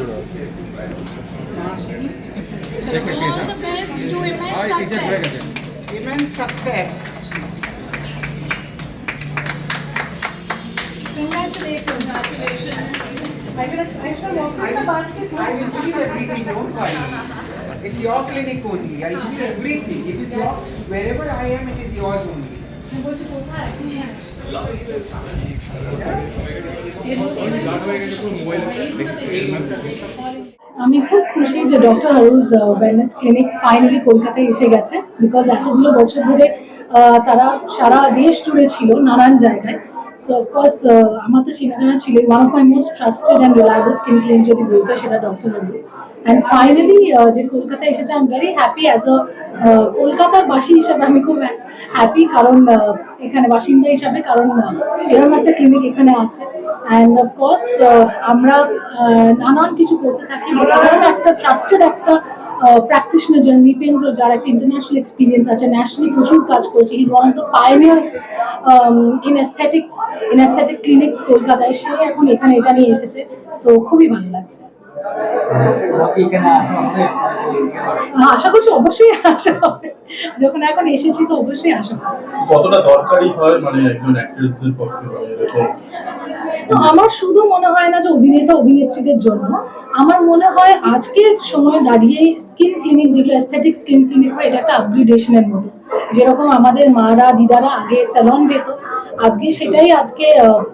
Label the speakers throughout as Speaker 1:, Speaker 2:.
Speaker 1: করে আছে
Speaker 2: All the best to immense success.
Speaker 3: immense success.
Speaker 2: Congratulations. Congratulations. I should have, I should have walked in the basket.
Speaker 3: I will give everything, don't worry. It's your clinic only. I give everything. It is your, wherever I am, it is yours only.
Speaker 2: বলছি কোথায় আমি খুব খুশি যে doctor হারুজ wellness clinic finally কলকাতায় এসে গেছে বিকজ এতগুলো বছর ধরে তারা সারা দেশ জুড়ে ছিল নানান জায়গায়। সো অফকোর্স আমার তো চেনা জানা ছিল one of my most trusted and reliable skin clean যদি বলতে সেটা ডক্টর হারুজ অ্যান্ড ফাইনালি যে কলকাতায় এসেছে I am very happy as a কলকাতার বাসী হিসাবে আমি খুব হ্যাপি কারণ আহ, এখানে বাসিন্দা হিসাবে কারণ আহ, এরকম একটা ক্লিনিক এখানে আছে। অ্যান্ড অফকোর্স আমরা আহ, নানান কিছু করতে থাকি একটা ট্রাস্টেড একটা প্র্যাকটিশনার যেন নৃপেন্দ্র যার একটা ইন্টারন্যাশনাল এক্সপিরিয়েন্স আছে ন্যাশনালি প্রচুর কাজ করেছে। Is one of the pioneers in aesthetics in aesthetic clinics কলকাতায়। সে এখন এখানে এটা নিয়ে এসেছে। সো খুবই ভালো লাগছে। আশা করছি অবশ্যই আসা হবে। যখন এখন এসেছি তো অবশ্যই হবে।
Speaker 1: কতটা দরকারি হয় মানে একজন অ্যাক্ট্রেসদের পক্ষে?
Speaker 2: তো আমার শুধু মনে হয় না যে অভিনেতা অভিনেত্রীদের জন্য। আমার মনে হয় আজকের সময় দাঁড়িয়ে স্কিন ক্লিনিক যেগুলো অ্যাস্থেটিক স্কিন ক্লিনিক হয়, এটা একটা আপগ্রেডেশনের মতো। যেরকম আমাদের মারা, দিদারা আগে স্যালন যেত আজকে সেটাই আজকে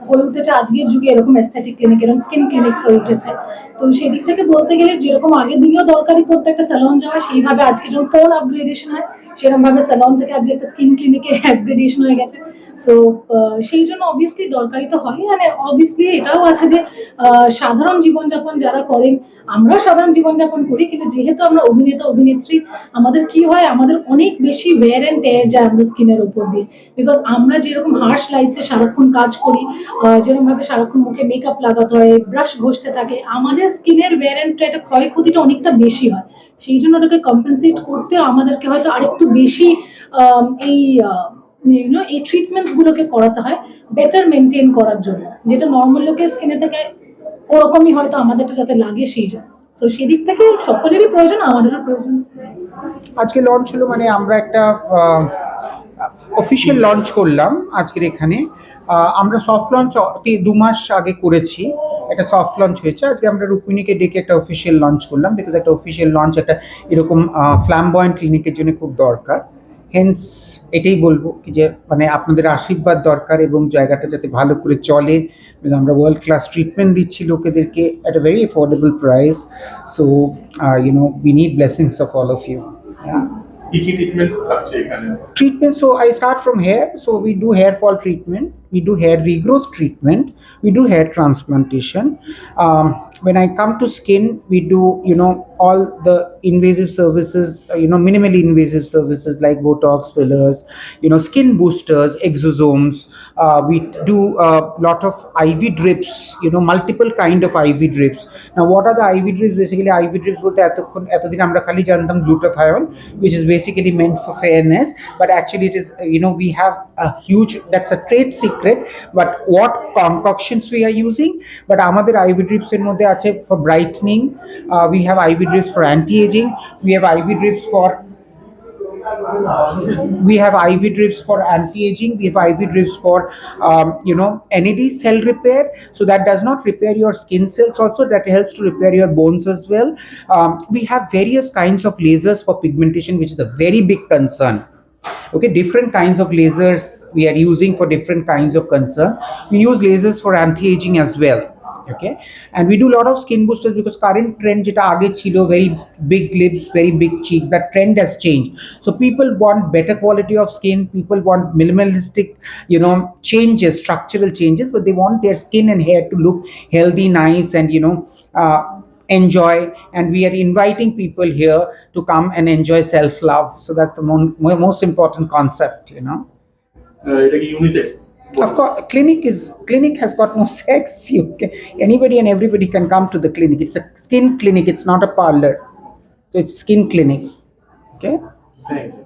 Speaker 2: হয়ে উঠেছে। আজকের যুগে এরকম অ্যাস্থেটিক ক্লিনিক এরকম স্কিন ক্লিনিক্স হয়ে উঠেছে। তো সেদিক থেকে বলতে গেলে যেরকম আগের দিনেও দরকারি পড়তে একটা স্যালন যাওয়া সেইভাবে আজকে যখন ফোন আপগ্রেডেশন হয় সেরকম ভাবে স্যালন থেকে আজকে একটা স্কিন ক্লিনিকে আপগ্রেডেশন হয়ে গেছে। সো সেই জন্য অবভিয়াসলি দরকারি তো হয় মানে অবভিয়াসলি এটাও আছে যে সাধারণ জীবনযাপন যারা করেন, আমরাও সাধারণ জীবনযাপন করি। কিন্তু যেহেতু আমরা অভিনেতা, অভিনেত্রী, আমাদের কি হয়? আমাদের অনেক বেশি ওয়্যার অ্যান্ড টেয়ার যায় আমাদের স্কিনের উপর দিয়ে। বিকজ আমরা যেরকম হার্শ লাইটসে সারাক্ষণ কাজ করি। আহ, যেরকম ভাবে সারাক্ষণ মুখে মেকআপ লাগাতে হয় ব্রাশ ঘষতে থাকে আমাদের স্কিনের ওয়্যার অ্যান্ড ক্ষয়ক্ষতিটা অনেকটা বেশি হয়। সেই জন্য ওটাকে কম্পেনসেট করতে আমাদেরকে হয়তো আরেকটু বেশি এই ইউনো এই ট্রিটমেন্টস গুলোকে করাতে হয় বেটার মেনটেন করার জন্য। যেটা নর্মাল লোকের স্কিনে থেকে ওরকমই হয়তো আমাদেরটা যাতে লাগে সেই জন্য। সো সেদিক থেকে সকলেরই প্রয়োজন আমাদেরও প্রয়োজন।
Speaker 3: আজকে লঞ্চ হলো মানে আমরা একটা অফিসিয়াল লঞ্চ করলাম আজকের এখানে। আমরা সফট লঞ্চ দু মাস আগে করেছি। একটা সফট লঞ্চ হয়েছে। আজকে আমরা রুক্মিণীকে ডেকে একটা অফিসিয়াল লঞ্চ করলাম বিকজ একটা অফিসিয়াল লঞ্চ একটা এরকম ফ্ল্যামবয়েন্ট ক্লিনিকের জন্য খুব দরকার। হেন্স এটাই বলব কি যে মানে আপনাদের আশীর্বাদ দরকার এবং জায়গাটা যাতে ভালো করে চলে। আমরা ওয়ার্ল্ড ক্লাস ট্রিটমেন্ট দিচ্ছি লোকেদেরকে at a very affordable price so you know we need blessings of all of you
Speaker 1: কি
Speaker 3: Treatment. So I start from hair. So we do hair fall treatment we do hair regrowth treatment we do hair transplantation um, when i come to skin we do you know all the invasive services uh, you know minimally invasive services like botox fillers you know skin boosters exosomes uh, we do a lot of iv drips you know multiple kind of iv drips now what are the iv drips basically iv drips বলতে এতক্ষণ এতদিন আমরা খালি জানতাম glutathione which is basically meant for fairness but actually it is uh, you know we have a huge that's a trade secret but what concoctions we are using but আমাদের iv drips এর মধ্যে আছে for brightening uh, we have iv drips for anti-aging we have iv drips for we have IV drips for anti-aging. We have IV drips for um, you know NAD cell repair. So that does not repair your skin cells. Also, that helps to repair your bones as well. Um, we have various kinds of lasers for pigmentation, which is a very big concern. Okay, different kinds of lasers we are using for different kinds of concerns. We use lasers for anti-aging as well. okay and we do a lot of skin boosters because current trend যেটা আগে ছিল very big lips very big cheeks that trend has changed so people want better quality of skin people want minimalistic you know changes structural changes but they want their skin and hair to look healthy nice and you know uh, enjoy and we are inviting people here to come and enjoy self love so that's the mon- mo- most important concept you know
Speaker 1: ah, এটা কি unisex
Speaker 3: of course, clinic is clinic has got no sex. You can, anybody and everybody can come to the clinic. It's a skin clinic. It's not a parlor. So it's skin clinic. Okay.
Speaker 1: Thank you